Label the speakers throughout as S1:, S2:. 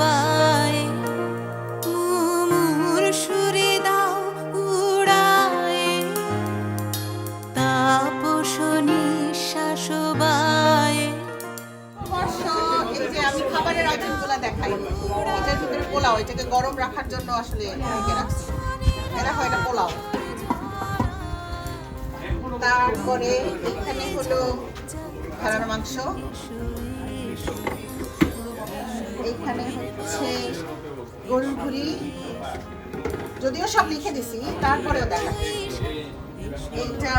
S1: বায়ে মুমুর সুরে দাও উড়ায়ে। তাপস নিঃশ্বাস বায়ে।
S2: যে আমি খাবারের আইটেমগুলো দেখাই। এটার ভিতরে পোলাও, এটাকে গরম রাখার জন্য আসলে ঢেকে রাখছি। এটা হয় এটা পোলাও। তারপরে এখানে হলো ভেড়ার মাংস। এইখানে হচ্ছে গরুর ভুড়ি যদিও সব লিখে দিছি, তারপরেও দেখাচ্ছি। এইটা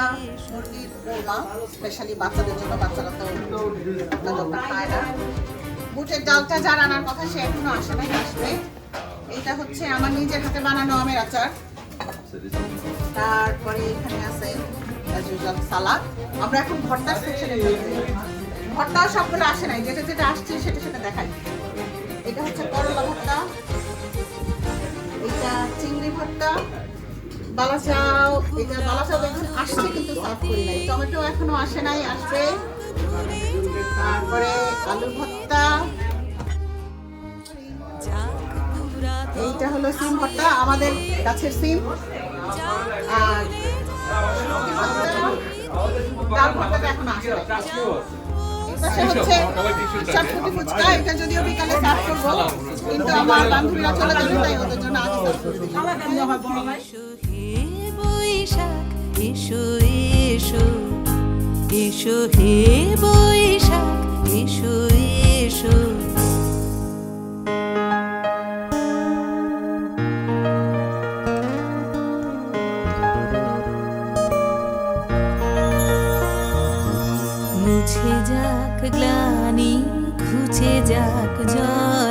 S2: মুরগির কোরমা স্পেশালি বাচ্চাদের জন্য বাচ্চারা তো বুটের ডালটা যার আনার কথা সে এখনও আসে নাই, আসবে। এইটা হচ্ছে আমার নিজের হাতে বানানো আমের আচার। তারপরে এখানে আছে সালাদ আমরা এখন ভর্তার সেকশনে ভর্তা সবগুলো আসে নাই, যেটা যেটা আসছে সেটা সেটা দেখাই। এটা হচ্ছে করলা ভর্তা, এটা চিংড়ি ভর্তা বালাচাও এটা বালাচাও এখন আসছে কিন্তু সার্ভ করি নাই। টমেটো এখনও আসে নাই আসবে তারপরে আলু ভর্তা। এইটা হলো সিম ভর্তা, আমাদের গাছের সিম। আর ডাল ভর্তাটা এখনও আসে নাই। পাশে হচ্ছে চটপটি ফুচকা এটা যদিও বিকালে সার্ভ করব কিন্তু আমার বান্ধবীরা চলে যাবে তাই ওদের জন্য আগে
S1: এসো এসো এসো হে বৈশাখ এসো এসো গ্লানি খুঁজে যাক জরা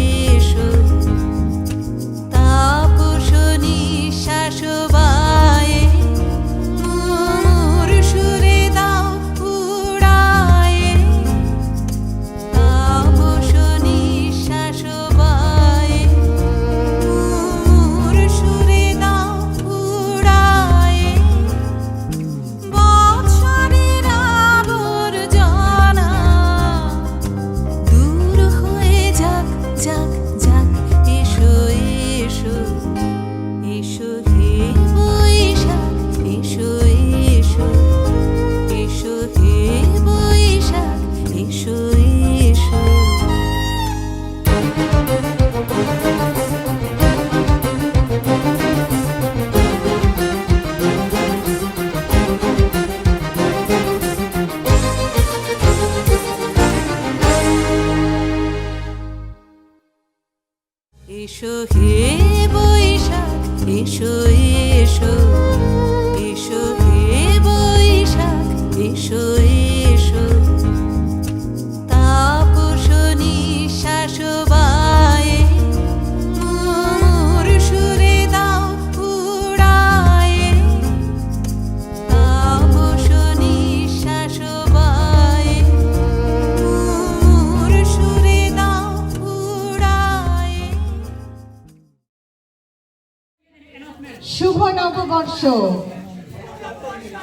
S2: নববর্ষ।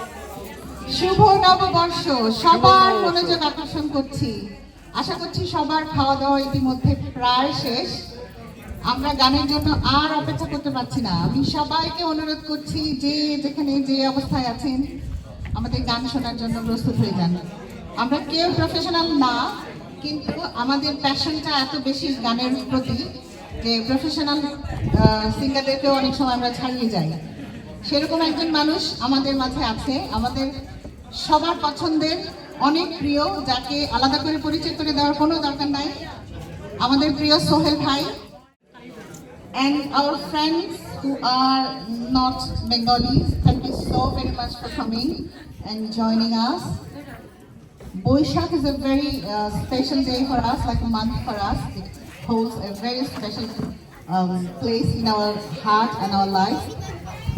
S2: শুভ নববর্ষ। সবার মনোযোগ আকর্ষণ করছি। আশা করছি সবার খাওয়া দাওয়া ইতিমধ্যে প্রায় শেষ। আমরা গানের জন্য আর অপেক্ষা করতে পারছি না। আমি সবাইকে অনুরোধ করছি যে যেখানে যে অবস্থায় আছেন আমাদের গান শোনার জন্য প্রস্তুত হয়ে যান। আমরা কেউ প্রফেশনাল না কিন্তু আমাদের প্যাশনটা এত বেশি গানের প্রতি যে প্রফেশনাল সিঙ্গারদেরকেও অনেক সময় আমরা ছাড়িয়ে যাই। সেরকম একজন মানুষ আমাদের মাঝে আছে। আমাদের সবার পছন্দের, অনেক প্রিয়, যাকে আলাদা করে পরিচয় করে দেওয়ার কোনো দরকার নাই। আমাদের প্রিয় সোহেল ভাই and our friends who are not Bengali thank you so very much for coming and joining us Baishakh is a very special day for us like month for us it holds a very special place in our heart and our life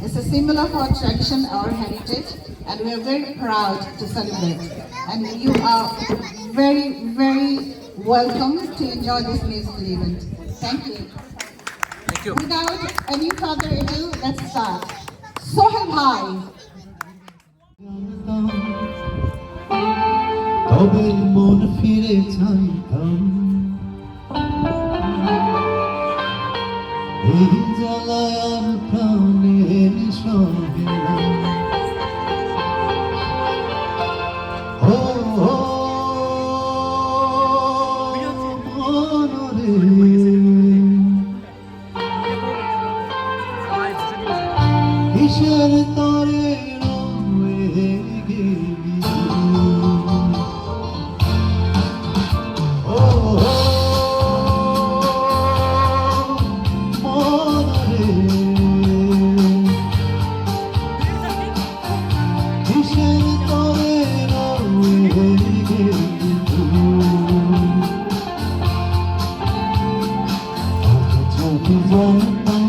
S2: It's a symbol of our tradition, our heritage, and we are very proud to celebrate. And you are very, very welcome to enjoy this musical event. Thank you.
S3: Thank you.
S2: Without any further ado, let's start. Sohel Bhai.
S4: তবে মন ফিরে চাইতাম জানতাম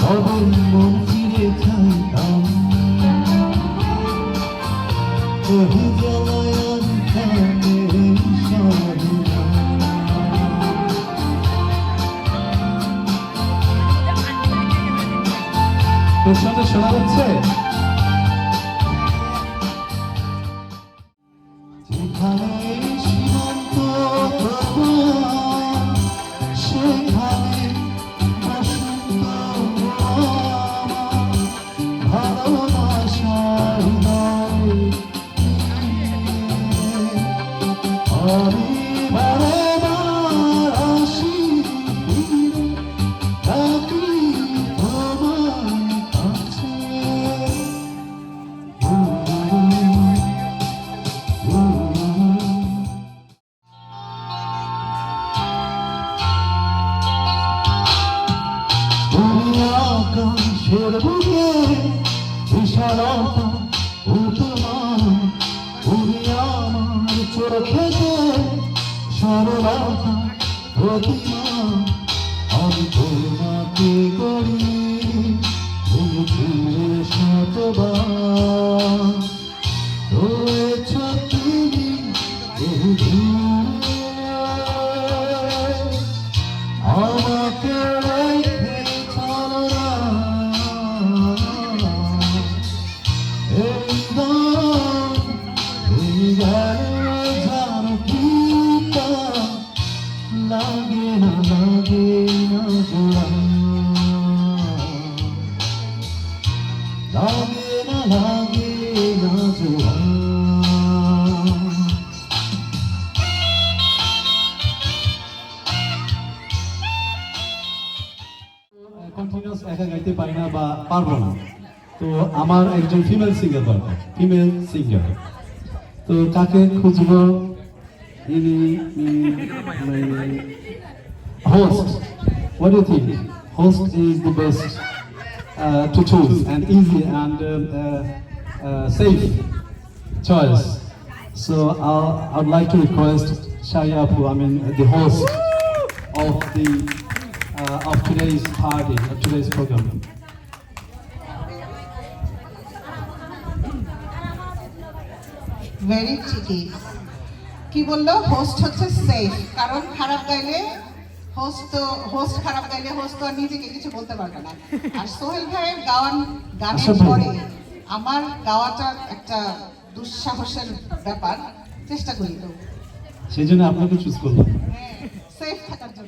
S4: তবে মন ফিরে চাইতাম। একজন ফিমেল সিঙ্গার দরকার ফিমেল সিঙ্গার তো কাকে খুঁজবো ইনি host what do you think host is the best uh, to choose and easy and uh, uh, uh, safe choice so I'll, I'd like to request Shaya Apu, I mean the host of the uh, of today's party, of today's program.
S2: Very cheeky কি বলল? Host হচ্ছে safe কারণ খারাপ গাইলে host তো host খারাপ গাইলে host তো আর নিজেকে কিছু বলতে পারবে না। আর সোহেল ভাইয়ের গাওয়ান গানের
S4: আচ্ছা
S2: পরে আমার গাওয়াটা একটা দুঃসাহসের ব্যাপার। চেষ্টা করি তো।
S4: সেই জন্য আপনাকে চুজ করলাম।
S2: হ্যাঁ, সেফ থাকার জন্য।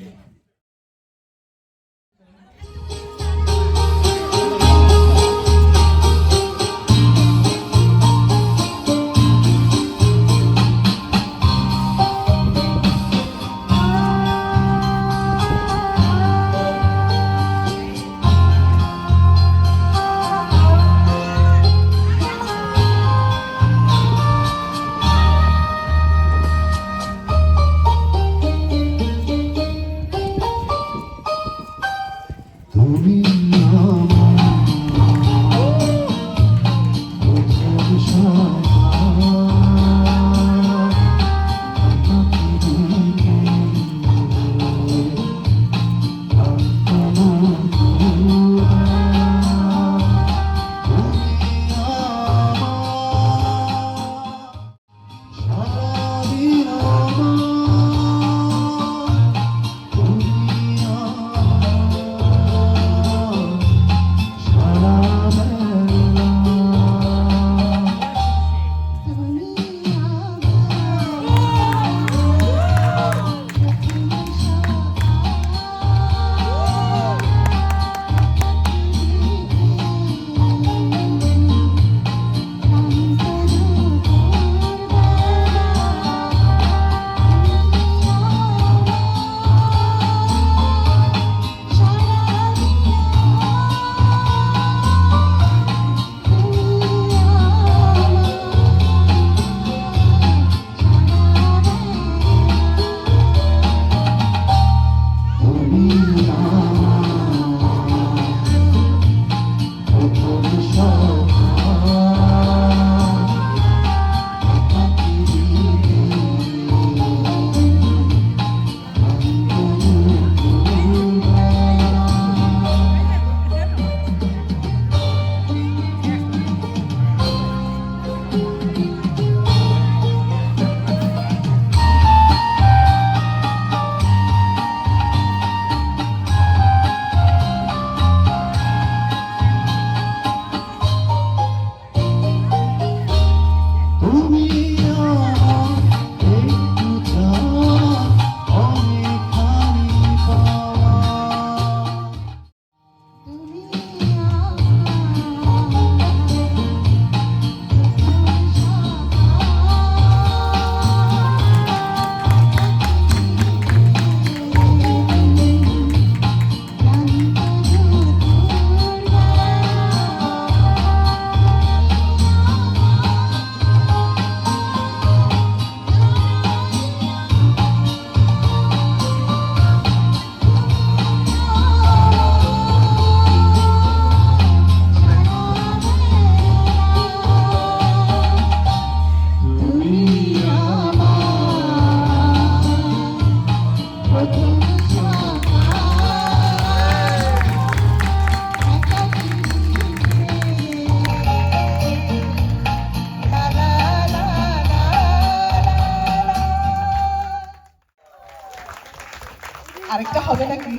S2: আরেকটা হবে নাকি?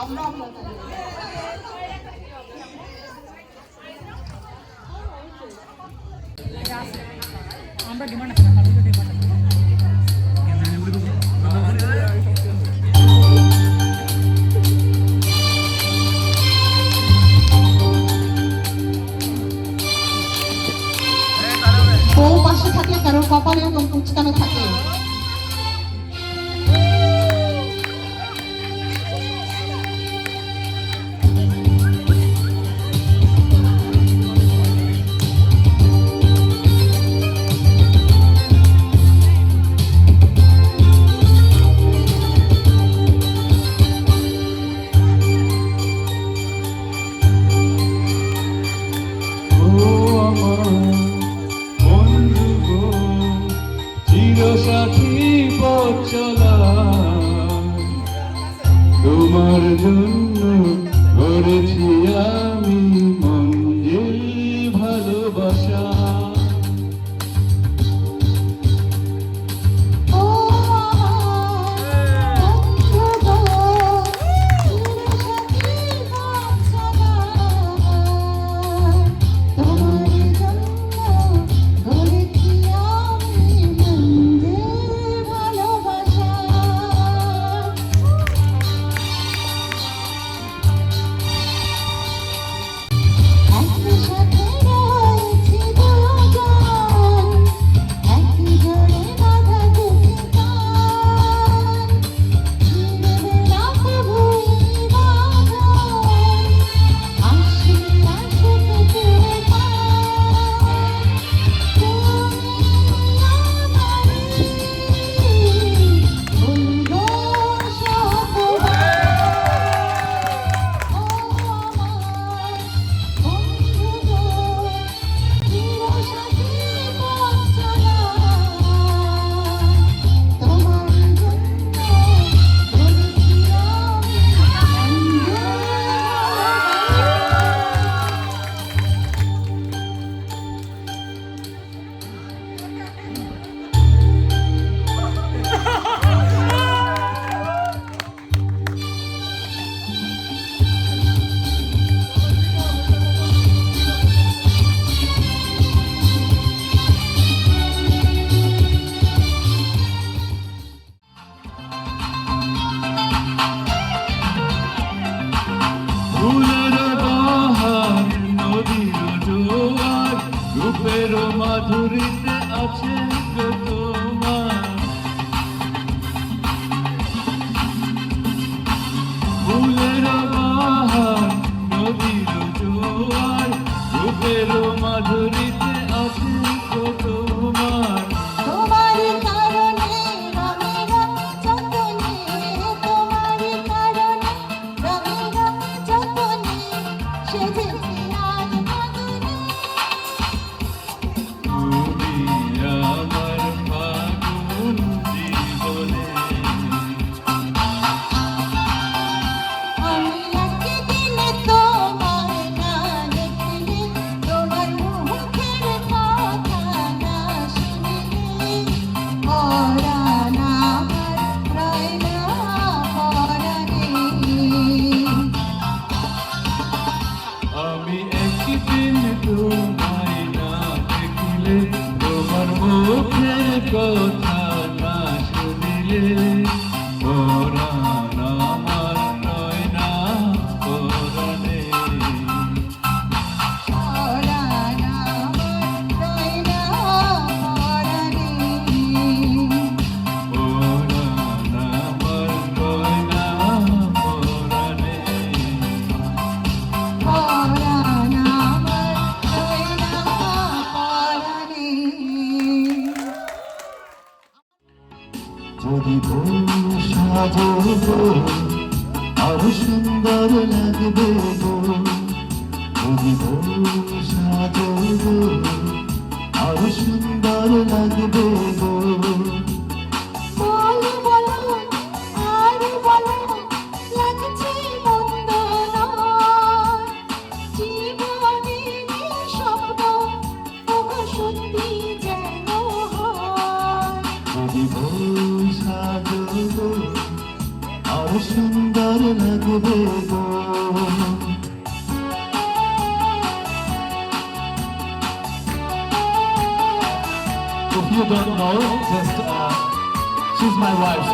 S2: আমরা আমরা।
S4: Demand 아빠는 동동 치다는 타기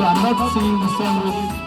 S4: I'm not seeing the song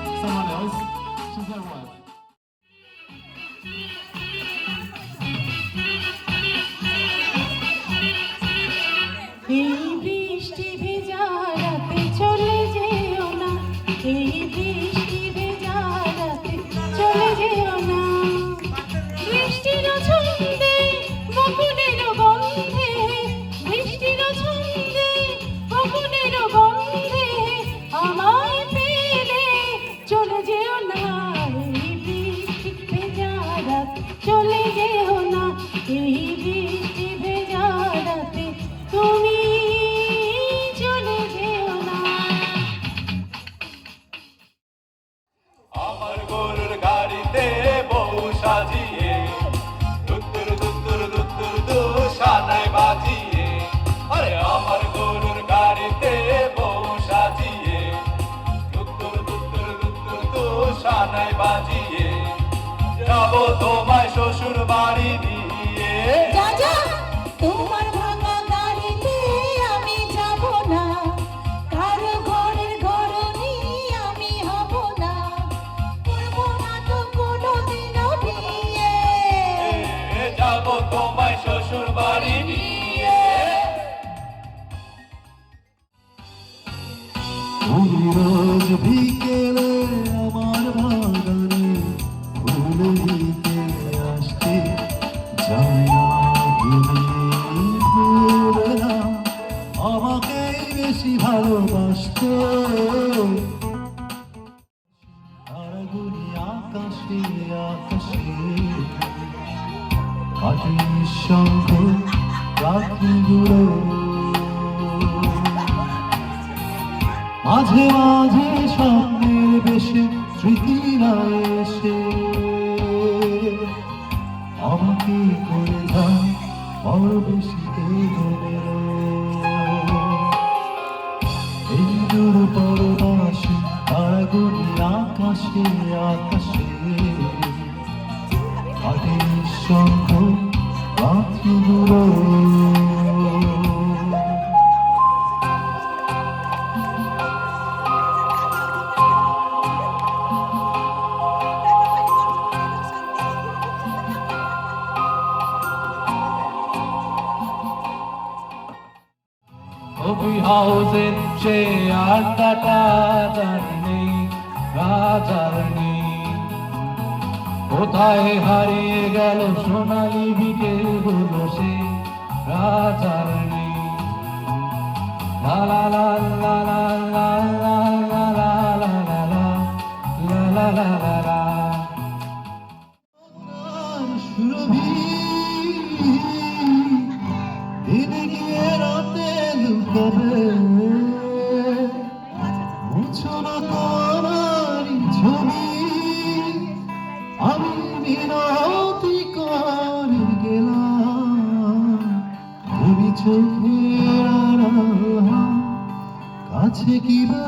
S4: ফিরায় এসে আমাকে করে দাও পরবেশিতে ধরে এই দূর পরবাসে, আগুনি আকাশে আকাশে।
S3: আদির সঙ্গ রাত্রি দূরে কোথায় হারিয়ে গেল সোনালি বিকেলগুলো সে রাজার নেই লা লা লা লা লা লা লা লা লা লা লা লা লা লা লা
S4: কাছে কি বা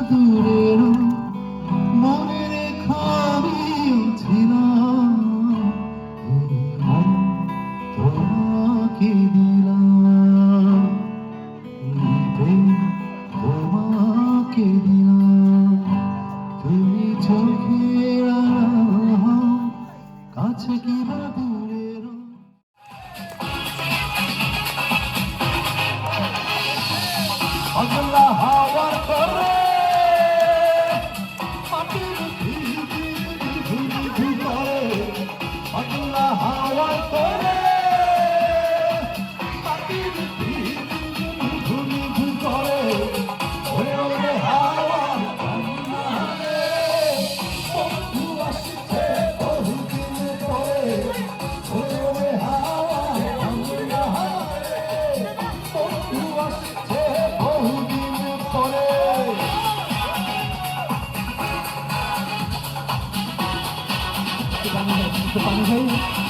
S4: Còn.